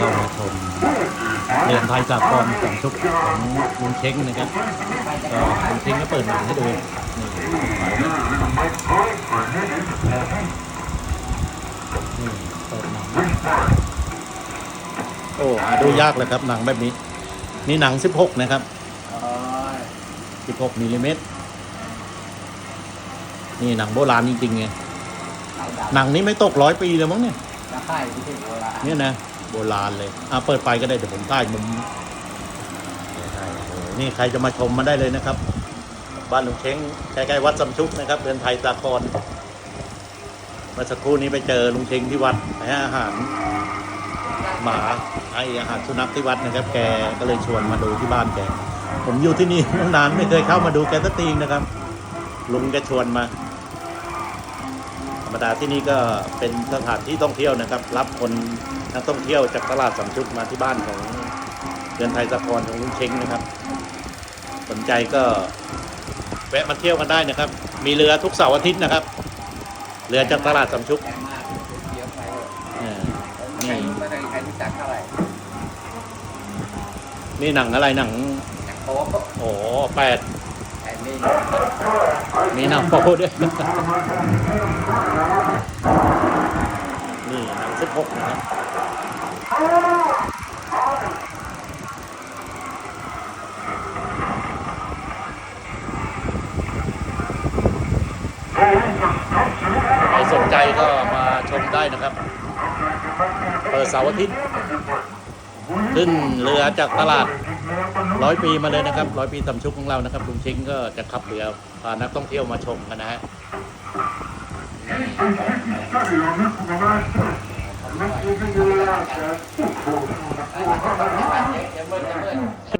เข้ามาชมเรือนไทยสากลสองชุดของลุงเช้งนะครับก็ลุงเช้งก็เปิดหนังให้ดูนี่นี่เปิดหนังโอ้หาดูยากเลยครับหนังแบบนี้นี่หนัง 16 นะครับ 16มิลลิเมตรนี่หนังโบราณจริงๆไงหนังนี้ไม่ตกร้อยปีเลยมั้งเนี่ยราคาอยู่ที่โบราณเนี่ยนะ โบราณเลยอะเปิดไฟก็ได้เดี๋ยวผมถ่ายมุมใช่นี่ใครจะมาชมมาได้เลยนะครับ บ้านลุงเช้งใกล้ๆวัดสำชุกนะครับเรือนไทยสากรเมื่อสักครู่นี้ไปเจอลุงเช้งที่วัดให้อาหารหมาให้อาหารสุนัขที่วัดนะครับ แกก็เลยชวนมาดูที่บ้านแก ผมอยู่ที่นี่นานไม่เคยเข้ามาดูแกสักทีนะครับ ลุงแกชวนมา รรมดาที่นี่ก็เป็นสถานที่ท่องเที่ยวนะครับ รับคนนักท่องเที่ยวจากตลาดสำชุกมาที่บ้านของเรือนไทยสะพรของลุงเช้งนะครับ สนใจก็แวะมาเที่ยวกันได้นะครับ มีเรือทุกเสาร์อาทิตย์นะครับ เรือจากตลาดสำชุกแพงมากเยอะไปเออไม่เคยไม่เคยใครรู้จักเท่าไหร่นี่หนังอะไรหนังแต่โป๊ะโอ้แปดแต่นี่ มีหนังโป๊ด้วย กนะครับใครสนใจก็มาชมได้นะครับ เปิดเสาร์อาทิตย์ ขึ้นเรือจากตลาดร้อยปีมาเลยนะครับร้อยปีสำชุกของเรานะครับลุงชิงก็จะขับเรือพานักท่องเที่ยวมาชมกันนะฮะ เบิ้ลจะเบิ้ล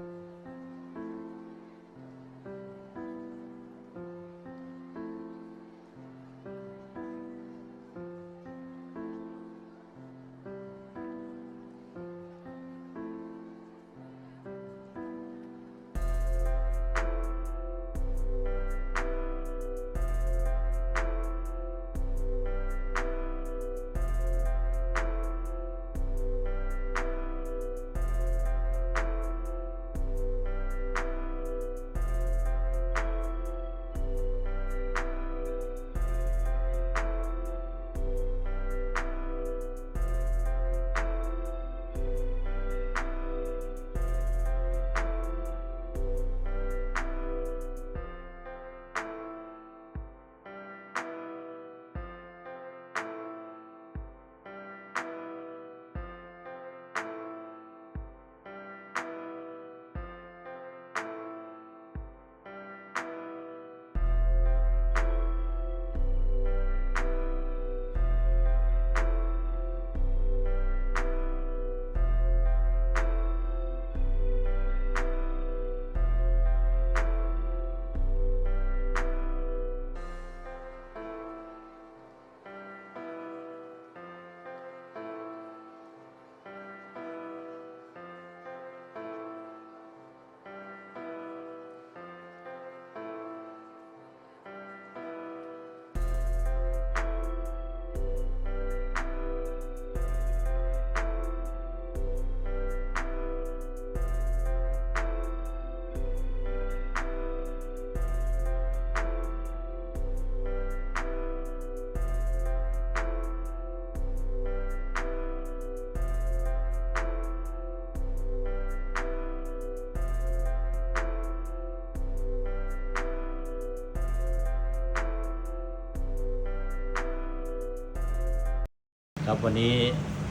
ครับวันนี้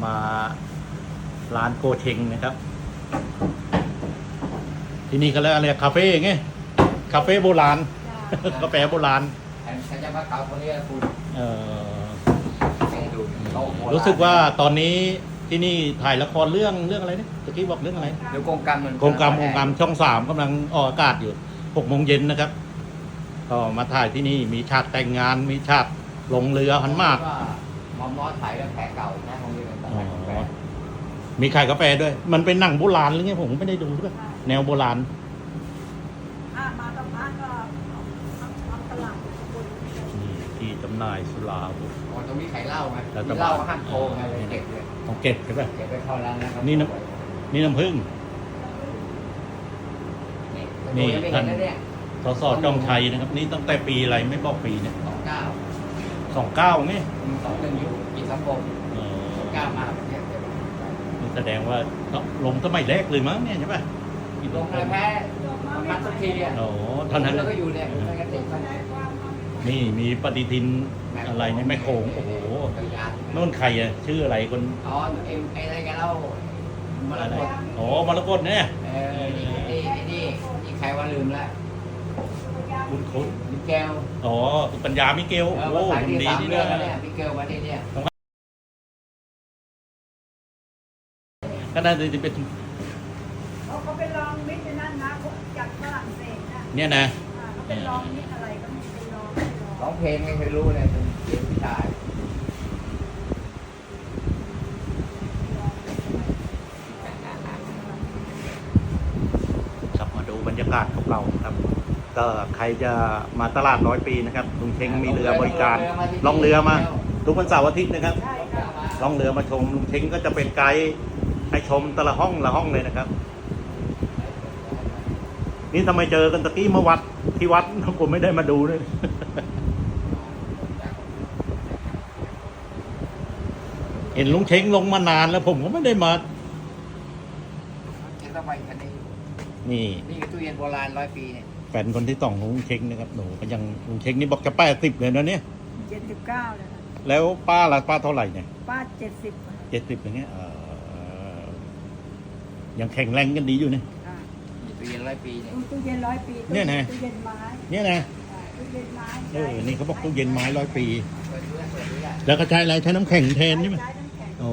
มาร้านโกเชงนะครับ ที่นี่เขาเรียกอะไรคาเฟ่ไงคาเฟ่โบราณกาแฟโบราณแต่ฉันจะมาเกาคนนี้คุณเอ่อให้ดูโต๊ะโบราณรู้สึกว่าตอนนี้ที่นี่ถ่ายละครเรื่องเรื่องอะไรเนี่ยตะกี้บอกเรื่องอะไรเดี๋ยวโครงการมันโครงการโครงการช่องสามกำลังออกอากาศอยู่หกโมงเย็นนะครับก็มาถ่ายที่นี่มีฉากแต่งงานมีฉากลงเรือหันมาก มอมมอสถ่ายกับแผลเก่านะของนี้เป็นอ๋อแผลมีขายกาแฟด้วย มันเป็นหนังโบราณหรือไงผมไม่ได้ดูด้วยแนวโบราณถ้ามากับพระก็เอาเอาตลาดคนนี่ที่จำหำนายสุราวุธอ๋อตรงนี้ใครเล่าไงรัฐมีบาลเหล่าห้ามโกงไงเลยเก็บเลยต้องเก็บใช่ปะเก็บไว้เข้าร้านนะครับนี่น้นี่น้ำผึ้งนี่นี่นี่ไม่เห็นนะเนี่ยสสจองชัยนะครับ นี่ตั้งแต่ปีอะไรไม่บอกปีเนี่ยสองเก้า สองเก้าไงสองหนึ่งอยู่อีกสองกลมเออสองเก้ามาแบบเนี้ยนี่แสดงว่าลงสมัยแรกเลยมั้งเนี่ยใช่ปะลงเลยแพ้ประมาณสักทีเนี่ยโอ้เท่านั้นแล้วนะก็อยู่เนี่ยไม่งั้นติดมันนี่มีปฏิทินอะไรในแม่โขงโอ้โหตัวยานโน่นใครอะชื่ออะไรคนอ๋อไอ้ไอ้อะไรกันเล่ามาอะไรแล้วอ๋อมรกตเนี่ยเออนี่นี่นี่นี่ใครว่าลืมแล้วคุณคุณมิ เกลอ๋อปัญญามิเกลเออโอ้ภาษาคนที่ดีสามนี่เรื่องนะแล้วเนี่ยมิเกลมาที่เนี่ยก็น่าจะเป็นเขาเขาไปลองมิตรนั่นนะเขาจากฝรั่งเศสนะเนี่ยนะ อ่าเขาไปลองมิตรอะไรก็ไม่ไปลองไม่ลองร้องเพลงไม่เคยรู้เลยเป็นเสียงผู้ชายครับมาดูบรรยากาศของเราครับ ก็ใครจะมาตลาดร้อยปีนะครับลุงเชงมีเรือบริการล่องเรือมา ทุกวันเสาร์อาทิตย์นะครับใช่ค่ะล่องเรือมาชมลุงเชงก็จะเป็นไกด์ให้ชมแต่ละห้องละห้องเลยนะครับ นี่ทำไมเจอกันตะกี้เมื่อวัดที่วัดผมไม่ได้มาดูเลยเห็นลุงเชงลงมานานแล้วผมก็ไม่ได้มาจะต้องไปคันนี้นี่นี่คือตู้เย็นโบราณร้อยปีเนี่ย แฟนคนที่ต้องของลุงเชงนะครับหนูก็ยังลุงเชงนี่บอกจะแปดสิบเลยนะเนี่ยเจ็ดสิบเก้าเลยนะแล้วป้าล่ะป้าเท่าไหร่เนี่ยป้าเจ็ดสิบเจ็ดสิบอย่างเงี้ยเอ่อยังแข็งแรงกันดีอยู่เนี่ยค่ะมีตู้เย็นร้อยปีเนี่ย ตู้เย็นร้อยปีเนี่ยนะ ตู้เย็นไม้เนี่ยนะอ่าตู้เย็นไม้เออนี่เขาบอกตู้เย็นไม้ร้อยปี เปิดดูได้เปิดดูได้แล้วก็ใช้อะไรใช้น้ำแข็งแทนใช่ไหมใช้น้ำแข็งโอ้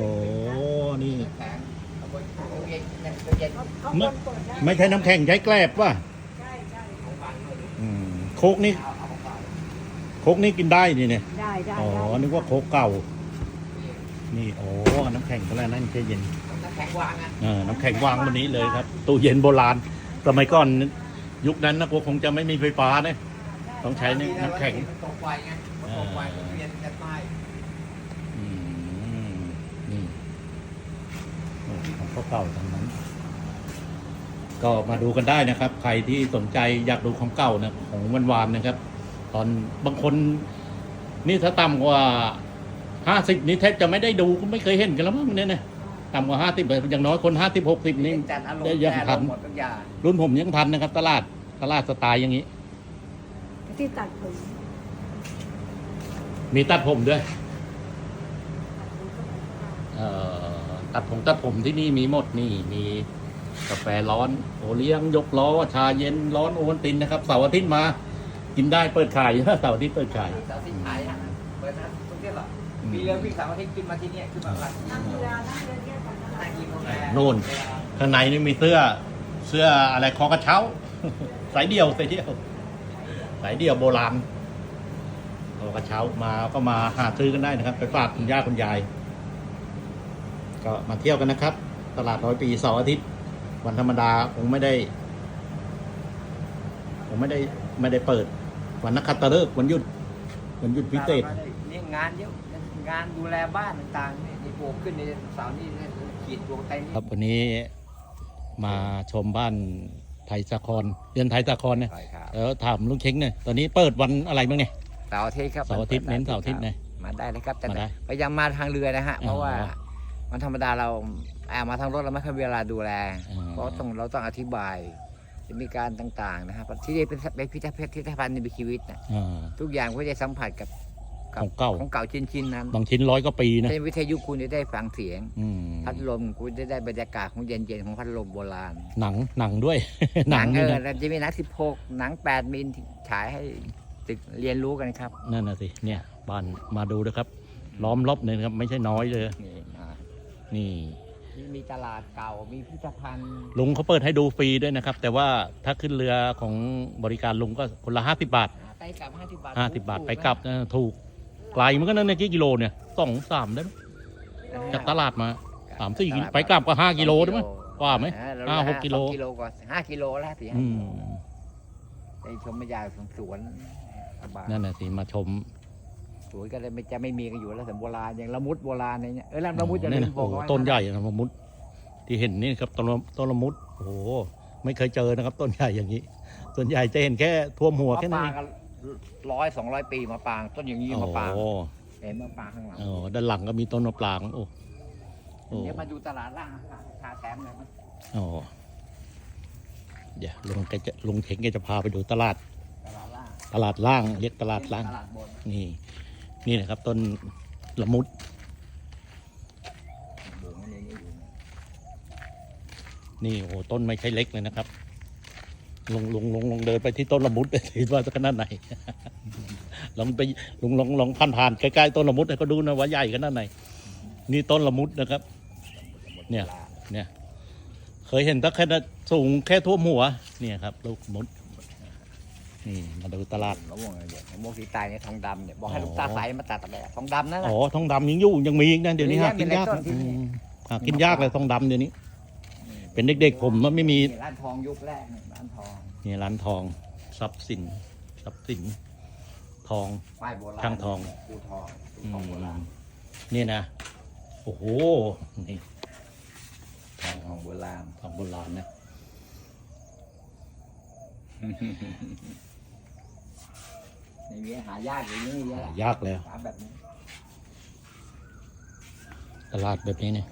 นี่ แข็งเอาบนตู้เย็นเนี่ยตู้เย็นเขาเขาไม่คนเปิดได้ไม่ใช้น้ำแข็งใช้แกลบว่ะ ใช่ใช่ ของบางด้วย อืม โคกนี่เอาเอาของเก่าโคกนี่กินได้นี่เนี่ย ได้ได้อ๋อ ได้นึกว่าโคกเก่า นี่โอ้น้ำแข็งก็แล้วนั่นใช่เย็น น้ำแข็งวางอะเออน้ำแข็งวางวันนี้เลยครับ ตู้เย็นโบราณ สมัยก่อนยุคนั้นนะพวกคงจะไม่มีไฟฟ้านะ ต้องใช้นี่น้ำแข็งมันตกไฟไงมันตกไฟตู้เย็นจะไหม้อืมนี่โอ้ของเขาเก่าทางนั้น ก็มาดูกันได้นะครับ ใครที่สนใจอยากดูของเก่านะของวันวานๆนะครับ ตอนบางคนนี่ถ้าต่ำกว่าห้าสิบนี่แทบจะไม่ได้ดูก็ไม่เคยเห็นกันแล้วมั้งเนี่ยนะต่ำกว่าห้าสิบอย่างน้อยคนห้าสิบหกสิบนี่จัดอารมได้ณ์ยังแก้ทัลนมหมดทุกอย่างรุ่นผมยังทันนะครับ ตลาดตลาดสไตล์อย่างนี้ ที่ตัดผมมีตัดผมด้วยเอ่อตัดผมตัดผมที่นี่มีหมดนี่มี กาแฟร้อนโอเลี้ยงยกล้อ ชาเย็นร้อนโอวัลตินนะครับเสาร์อาทิตย์มา กินได้เปิดขายเสาร์อาทิตย์เปิดขายเสาร์ที่ขายนะเปิดนะทุกที่หรออืมมีเรือวิ่งเสาร์อาทิตย์ขึ้นมาที่เนี่ยขึ้นมาหลังนั่งเรือนั่งเรือเที่ยวกันตลานั่ดงกินกาแฟโน่นข้างในนี่มีเสื้อเสื้ออะไรคอกระเช้า สายเดี่ยวสายเดี่ยว สายเดี่ยวโบราณคอกระเช้ามาก็มาหาซื้อกันได้นะครับ ไปฝากคุณย่าคุณยาย ก็มาเที่ยวกันนะครับ ตลาดร้อยปีเสาร์อาทิตย์ วันธรรมดาคงไม่ได้คงไม่ได้ไม่ได้เปิด วันนักขัตฤกษ์วันหยุดวันหยุดพิเศษนี่งานเยอะงานดูแลบ้านต่างๆนี่นี่ปลูกขึ้นในเสาร์นี่ขีดดวงไทยนี่ครับวันนี้มาชมบ้านไทยสาครเรือนไทยสาครเนี่ยใช่ครับแล้วถามลุงเช้งหน่อยตอนนี้เปิดวันอะไรบ้างเนี่ยเสาร์อาทิตย์ครับเสาร์อาทิตย์เน้นเสาร์อาทิตย์นะมาได้เลยครับแต่มาได้พยายามมาทางเรือนะฮะเพราะว่าอ๋อมันธรรมดาเราแอบมาทางรถเราไม่ค่อยมีเวลาดูแลอ๋อเพราะต้องเราต้องอธิบายจะมีการต่างๆนะครับที่นี่เป็นเป็นพิพิธภัณฑ์พิพิธภัณฑ์ในชีวิตนะอ่าทุกอย่างก็จะสัมผัสกับกัของเก่าของเก่าชิ้นๆนั้นบางชิ้นร้อยก็ปีนะเช่นวิทยุคุณจะได้ฟังเสียงอืมพัดลมคุณจะได้บรรยากาศของเย็นๆของพัดลมโบราณ หนังหนังด้วยหหนันังงเอนี่อนะแล้วจะมีหนัง16หนัง8มิลที่ฉายให้ตึกเรียนรู้กันครับ นั่นน่ะสิเนี่ยบ้านมาดูนะครับ ล้อมรอบเลยนะครับ ไม่ใช่น้อยเลยนี่ มานี่นี่มีตลาดเก่ามีพิพิธภัณฑ์ลุงเขาเปิดให้ดูฟรีด้วยนะครับ แต่ว่าถ้าขึ้นเรือของบริการลุงก็คนละห้าสิบบาทไปกลับ50 บาทห้าสิบบาทถูไปกลับนะถูกไกลเหมือนกันนะเนี่ยกี่กิโลเนี่ยสองสามได้ไหมนะจากตลาดมาสามสี่กิโลไปกลับก็ห้ากิโลได้ไหมกว่าไหมเออเรห้าหกกิโลสองกิโลกว่าห้ากิโลแล้วสิอืมไปชมบรรยากาศของสวนสบายนั่นน่ะสิมาชม สวยก็เลยไม่จะไม่มีกันอยู่แล้วแต่โบราณอย่างละมุดโบราณอะไรเงี้ยเออแล้วละมุดจะนี่ลืนะมบโอ้อกโหเอาไว้ต้นใหญ่นะมะมุด ที่เห็นนี่ครับต้นละต้นละมุดโอ้โหไม่เคยเจอนะครับ ต้นใหญ่อย่างนี้ ส่วนใหญ่จะเห็นแค่ท่วมหัวมะแค่ปนั้นรางเองกันร้อยสองร้อยปีมะปราง ต้นอย่างนี้โอ้มะปรางโหเห็นมะปรางข้างหลังโอ้ด้านหลังก็มีต้นมะปรางโอ้โอ้เดี๋ยวมาดูตลาดล่างทาแถมเลยมั้ยโอ้เดี๋ยวลุงแกจะลุงเทงแกจะพาไปดูตลาด ตลาดล่างตลาดล่างเรียกตลาดล่าง ตลาดบนนี่ นี่นะครับต้นละมุดนี่โอ้โหต้นไม่ใช่เล็กเลยนะครับ ลงลงลงลงเดินไปที่ต้นละมุดถือว่าจะขนาดไหนลองไปลงลองลองผ่านผ่านใกล้ๆต้นละมุดให้เขาดูนะว่าใหญ่ขนาดไหนนี่ต้นละมุดนะครับ เนี่ยเนี่ย เคยเห็นตั้งแค่สูงแค่ท่วมหัว เนี่ยครับลูกมุด นี่มาดูตลาดมะม่วงอะไรเนี่ยมะม่วงสีตายเนี่ยทองดำเนี่ยบอกให้อ๋อลูกตาใสมาตัดตะแกทองดำนั่นแหละ อ๋อทองดำยังอยู่ยังมีอีกนะเดี๋ยวนี้มีหาแยะกินยากมีหลายต้นที่อืนี่มหากินยากเลยทองดำเดี๋ยวนี้ เป็นเด็กๆผมมันไม่มี นี่ร้านทองยุคแรกเนี่ยร้านทองนี่ร้านทองทรัพย์สินทรัพย์สินทอง ป้ายโบราณช่างทอง ปูทองปูอืทองโบราณมนี่นะ โอ้โห นี่ทองทองโบราณ ทองโบราณนะ ในนี้หายากอย่างนี้เยอะหายากแล้วหาแบบนี้ตลาดแบบนี้เนี่ย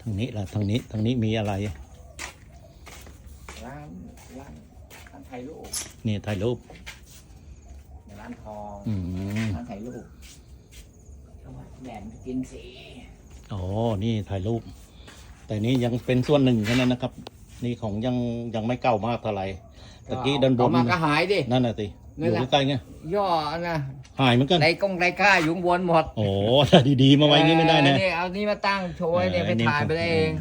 ทางนี้ล่ะทางนี้ทางนี้มีอะไร ร้านร้านร้านไทยลูกนี่ถ่ายรูปร้านทองอืมร้านไทยลูกเขาว่าแหลมกินสีอ๋อนี่ถ่ายรูป แต่นี้ยังเป็นส่วนหนึ่งแค่นั้นนะครับ นี่ของยังยังไม่เก่ามากเท่าไหร่ตะกี้ด้านบเอานมาก็หายดิ นั่นน่ะสิอนั่นยู่แหละ ใกล้ๆไงย่อนะหายเหมือนกันไรกงไรกล้าอยู่ข้างบนหมดโอ้ถ้าดีๆมาไว้นี่ไม่ได้นะ เออเอานี่มาตั้งโชว์ให้เนี่ยเอไปอนี่ถ่ายไปได้เอง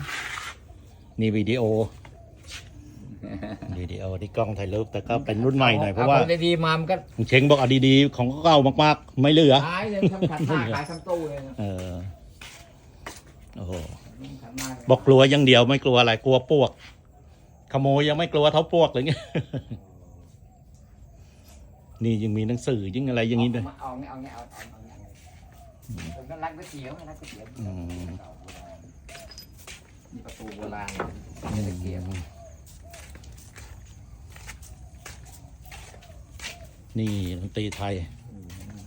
นี่วิดีโอวิดีโอที่กล้องถ่ายรูปแต่ก็เป็นรุ่นใหม่หน่อยเพราะว่าอคนดีๆมามันก็ลุงเชงบอกเอาดีๆของเก่ามากๆ ไม่เหลือขายเลยทั้งขันหน้าขายทั้งตู้เลยนะเออโอ้โหขันหน้าบอกกลัวอย่างเดียวไม่กลัวอะไรกลัวปวก ขโมยยังไม่กลัวเท่าปวกเลยเงี้ยนี่ยังมีหนังสือยิ่งอะไรอย่างนี้ด้วยเอาเงี้ยเอาเงี้ยเอาเอาเอาเงี้ยผมก็รักก๋วยเตี๋ยวรักก๋วยเตี๋ยวมีประตูโบราณนี่ตะเกียบนี่ดนตรีไทย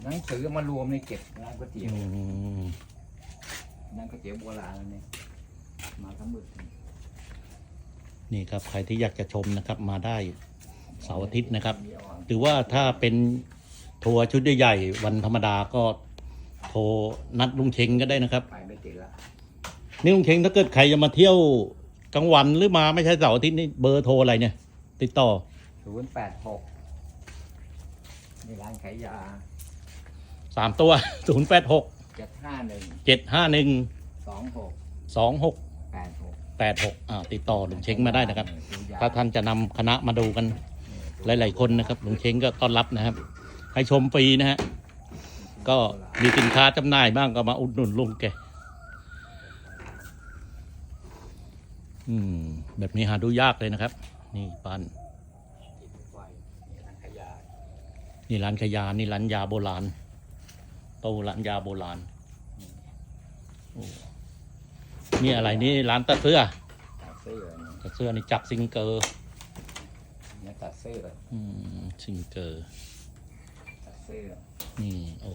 หนังสือมารวมในเก็บร้านก๋วยเตี๋ยวอืมร้านก๋วยเตี๋ยวโบราณเนี่ยมาทั้งหมด นี่ครับใครที่อยากจะชมนะครับมาได้เสาร์อาทิตย์นะครับมีอ่อนหรือว่าถ้าเป็นทัวร์ชุดใหญ่ๆวันธรรมดาก็โทรนัดลุงเชงก็ได้นะครับไปไม่ติดละนี่ลุงเชงถ้าเกิดใครจะมาเที่ยวกลางวันหรือมาไม่ใช่เสาร์อาทิตย์นี่เบอร์โทรอะไรเนี่ย ติดต่อศูนย์แปดหกนี่ร้านขายยาสามตัวศูนย์แปดหกเจ็ดห้าหนึ่งเจ็ดห้าหนึ่งสองหกสองหก แปดหกแปดหกอ่าติดต่อลุงเชงมาได้นะครับ ถ้าท่านจะนำคณะมาดูกันหลาย ๆ คนนะครับลุงเชงก็ต้อนรับนะครับ ให้ชมฟรีนะฮะก็มีสินค้าจำหน่ายบ้างก็มาอุดหนุนลุงแกอืมแบบนี้หาดูยากเลยนะครับ นี่บ้านร้านขายยานี่ร้านขายยานี่ร้านยาโบราณโตร้านยาโบราณโอ้ นี่อะไรนี่ร้านตัดเสื้อตัดเสื้อเนี่ยตัดเสื้อนี่จักรซิงเกอร์เนี่ยตัดเสื้ออืมซิงเกอร์ตัดเสื้อนี่โอ้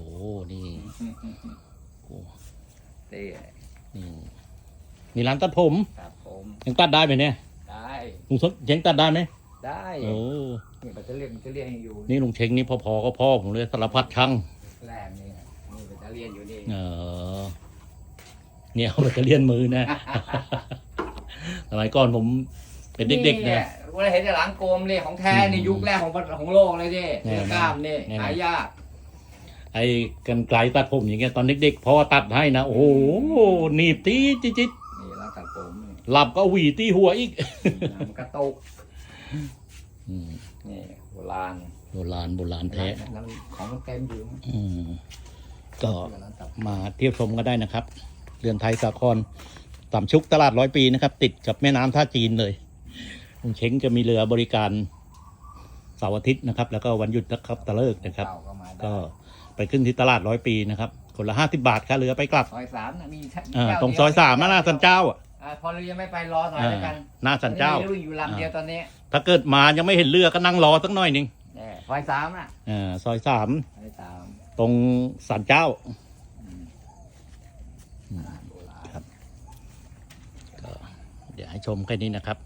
นี่โอ้เต้นี่นี่ร้านตัดผมตัดผมยังตัดได้ไหมเนี่ยได้ลุงทศยังตัดได้ไหมได้โอ้นี่มันจะเรียกมันจะเรียกให้อยู่นี่ลุงเชงนี่พอๆก็พ่อผมเลยสารพัดช่างแรกนี่นี่มันจะเรียนอยู่นี่เออ เนี่ยเอาแบตเตอเลียนมือนะ สมัยก่อนผมเป็นเด็กๆเนี่นะยเวลาเห็นแต่หลังโกมเลยของแท้นี่อืมยุคแรกของของโลกเลยดิแน่เสื้อกล้ามนี่แน่หายาก ไอ้กันไกลตัดผมอย่างเงี้ยตอนเด็กๆพ่อตัดให้นะโอ้โหหนีบตีจิจิตนี่ร้านตัดผมนี่หลับก็หวีตีหัวอีกน้ำกระตุกอืมนี่โบราณโบราณโบราณแท้ร้านของมันเต็มอยู่อืมก็ร้านตัดมาเที่ยวชมก็ได้นะครับ เรือนไทยสาครสามชุกตลาดร้อยปีนะครับ ติดกับแม่น้ำท่าจีนเลยลุงเช้งจะมีเรือบริการเสาร์อาทิตย์นะครับ แล้วก็วันหยุดนะครับตะเลิกนะครับเก่าก็มาได้ก็ไปขึ้นที่ตลาดร้อยปีนะครับ คนละห้าสิบาทค่าเรือไปกลับซอยสามน่ะมีอ่าเจ้าตรงซอยสามหน้าสันเจ้าอะอ่าพอเรายังไม่ไปรอหน่อยแล้วกันหน้าสันเจ้ามีเรืออยู่ลำเดียวตอนนี้ ถ้าเกิดมายังไม่เห็นเรือก็นั่งรอสักหน่อยหนึงแน่ซอยสามอะอ่าซอยสามซอยสามตรงสันเจ้าอืม ครับก็เดี๋ยวให้ชมแค่นี้นะครับ